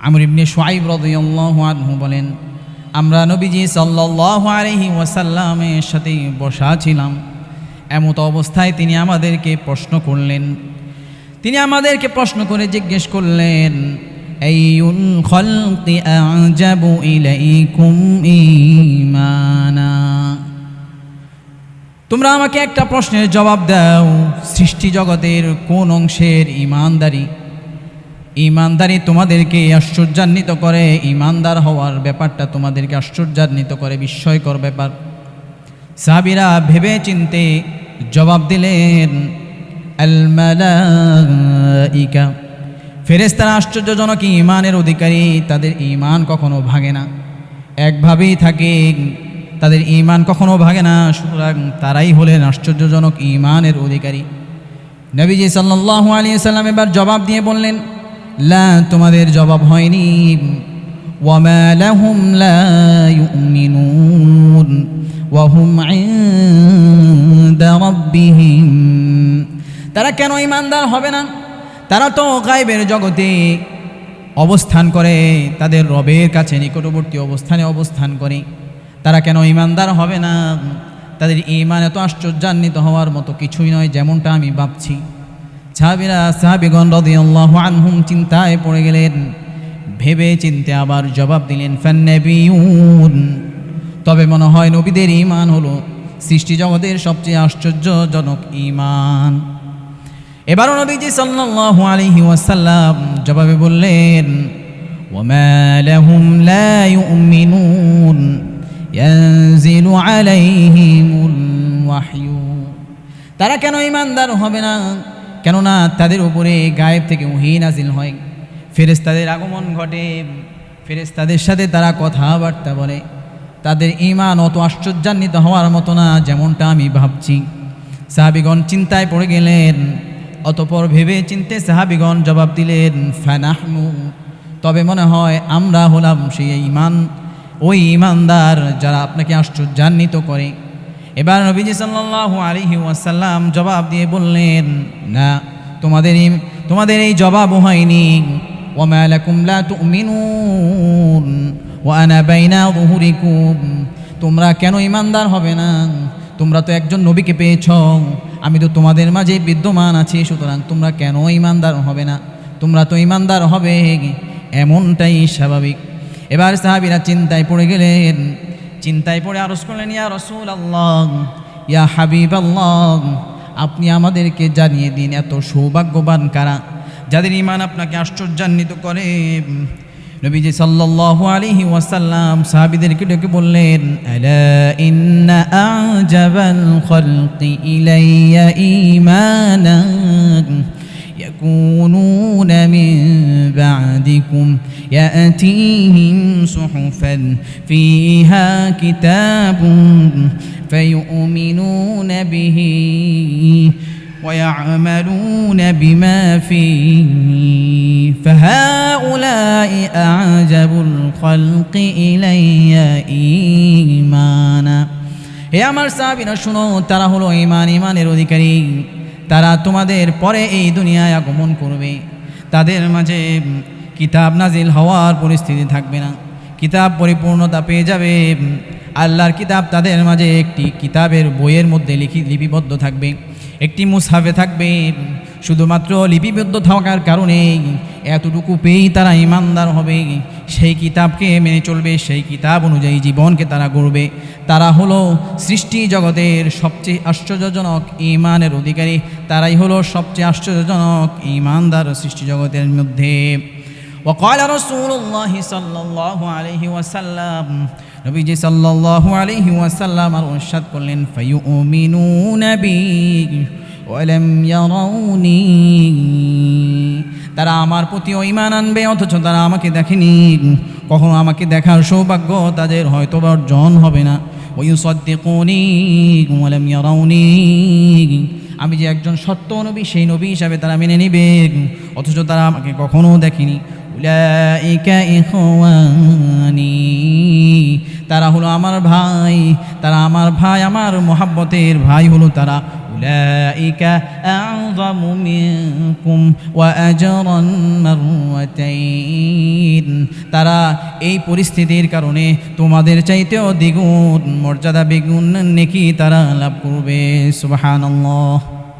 আমর ইবনে সোয়াইব আনহু বলেন, আমরা নবীজি সাল্লাল্লাহু আলাইহি ওয়াসাল্লামের সাথে বসা ছিলাম। এমত অবস্থায় তিনি আমাদেরকে প্রশ্ন করলেন। তিনি আমাদেরকে প্রশ্ন করে জিজ্ঞেস করলেন ইলাইকুম ঈমানা? তোমরা আমাকে একটা প্রশ্নের জবাব দাও। সৃষ্টি জগতের কোন অংশের ইমানদারি ইমানদারি তোমাদেরকে আশ্চর্যান্বিত করে, ইমানদার হওয়ার ব্যাপারটা তোমাদেরকে আশ্চর্যান্বিত করে, বিস্ময়কর ব্যাপার। সাবিরা ভেবে চিনতে জবাব দিলেন আল মালাইকা ফেরেস্তারা আশ্চর্যজনক ইমানের অধিকারী, তাদের ইমান কখনো ভাঙে না। একভাবেই থাকে, তাদের ইমান কখনো ভাঙে না, সুতরাং তারাই হলেন আশ্চর্যজনক ইমানের অধিকারী। নবীজি সাল্লাল্লাহু আলাইহি সাল্লাম এবার জবাব দিয়ে বললেন লা, তোমাদের জবাব হয়নি। ওয়ামা লাহুম লা ইউমিনুন ওয়া হুম ইনদা রাব্বিহিম। তারা কেন ইমানদার হবে না? তারা তো গায়েবের জগতে অবস্থান করে, তাদের রবের কাছে নিকটবর্তী অবস্থানে অবস্থান করে। তারা কেন ইমানদার হবে না? তাদের ইমান এত আশ্চর্যান্বিত হওয়ার মতো কিছুই নয়, যেমনটা আমি ভাবছি। সাহাবিরা, সাহাবিগণ রদিয়াল্লাহু আনহুম চিন্তায় পড়ে গেলেন। ভেবে চিনতে আবার জবাব দিলেন, ফান্নাবিউন। তবে মনে হয় নবীদের ইমান হলো সৃষ্টি জগতের সবচেয়ে আশ্চর্যজনক ইমান এবারও নবীজি সাল্লাল্লাহু আলাইহি ওয়াসাল্লাম জবাবে বললেন ওয়ামা লাহুম লা ইউমিনুন, ইয়ানজিলু আলাইহিমুল ওয়াহয়ু। তারা কেন ইমানদার হবে না? কেননা তাদের উপরে গায়েব থেকে ওহি নাজিল হয়। ফেরেশতাদের আগমন ঘটে। ফেরেশতাদের সাথে তারা কথাবার্তা বলে। তাদের ইমান অত আশ্চর্যান্বিত হওয়ার মতো না যেমনটা আমি ভাবছি। সাহাবিগণ চিন্তায় পড়ে গেলেন। অতপর ভেবে চিনতে সাহাবিগণ জবাব দিলেন, ফানাহনু। তবে মনে হয় আমরা হলাম সেই ইমান ওই ইমানদার যারা আপনাকে আশ্চর্যান্বিত করে। এবার নবীজি সাল্লাল্লাহু আলাইহি ওয়াসাল্লাম জবাব দিয়ে বললেন, না, তোমাদের এই তোমাদের এই জবাবও হয়নি। লাকুম লা তুমিনুন, ওয়া আনা বাইনা যুহুরিকুম তোমরা কেন ইমানদার হবে না? তোমরা তো একজন নবীকে পেয়েছ। আমি তো তোমাদের মাঝে বিদ্যমান আছি, সুতরাং তোমরা কেন ইমানদার হবে না? তোমরা তো ইমানদার হবে, এমনটাই স্বাভাবিক। এবার সাহাবিরা চিন্তায় পড়ে গেলেন চিন্তায় পড়ে আরস করলেন, ইয়া রসুল আল্লাহ ইয়া হাবিব আল্লাহ আপনি আমাদেরকে জানিয়ে দিন, এত সৌভাগ্যবান কারা যাদের ইমান আপনাকে আশ্চর্যান্বিত করে। নবীজি সাল্লাল্লাহু আলাইহি ওয়াসাল্লাম সাহাবীদেরকে ডেকে বললেন, আলা ইন্না আজাবাল খালকি ইলাইয়া ঈমানান ইয়াকুনুনা মিন بعدكم يأتيهم صحفا فيها كتاب فيؤمنون به ويعملون بما فيه فهؤلاء أعجب الخلق إلي إيمانا হে আমার সাহাবিরা শুনো তারা হলো ইমান ইমানের অধিকারী তারা তোমাদের পরে এই দুনিয়ায় আগমন করবে তাদের মাঝে কিতাব নাজিল হওয়ার পরিস্থিতি থাকবে না। কিতাব পরিপূর্ণতা পেয়ে যাবে। আল্লাহর কিতাব তাদের মাঝে একটি কিতাবের বইয়ের মধ্যে লিখি লিপিবদ্ধ থাকবে। একটি মুসাফে থাকবে। শুধুমাত্র লিপিবদ্ধ থাকার কারণে এতটুকু পেয়েই তারা ইমানদার হবে সেই কিতাবকে মেনে চলবে সেই কিতাব অনুযায়ী জীবনকে তারা গড়বে তারা হলো সৃষ্টি জগতের সবচেয়ে আশ্চর্যজনক ইমানের অধিকারী তারাই হলো সবচেয়ে আশ্চর্যজনক ইমানদার সৃষ্টি জগতের মধ্যে وقال رسول الله صلى الله عليه وسلم নবীজি সাল্লাল্লাহু আলাইহি ওয়াসাল্লাম আর ইরশাদ করলেন ফায়ুমিনুনা বি ওয়ালাম ইয়ারাউনি, তারা আমার প্রতিও ঈমান আনবে, অথচ তারা আমাকে দেখেনি। কখনো আমাকে দেখার সৌভাগ্য তাদের হয়তো অর্জন হবে না। ওয়ুসাদ্দিকুনি, ওয়ালাম ইয়ারাউনি, আমি যে একজন সত্য নবী, সেই নবী হিসাবে তারা মেনে নিবে, অথচ তারা আমাকে কখনো দেখেনি। উলাইকা ইখওয়ানি। তারা হলো আমার ভাই, তারা আমার ভাই, আমার মোহাব্বতের ভাই হলো তারা। আযমু মিনকুম ওয়া আজরান মারওয়াতাইন তারা এই পরিস্থিতির কারণে তোমাদের চাইতেও দ্বিগুণ মর্যাদা বেগুন নেকি তারা লাভ করবে। সুবাহান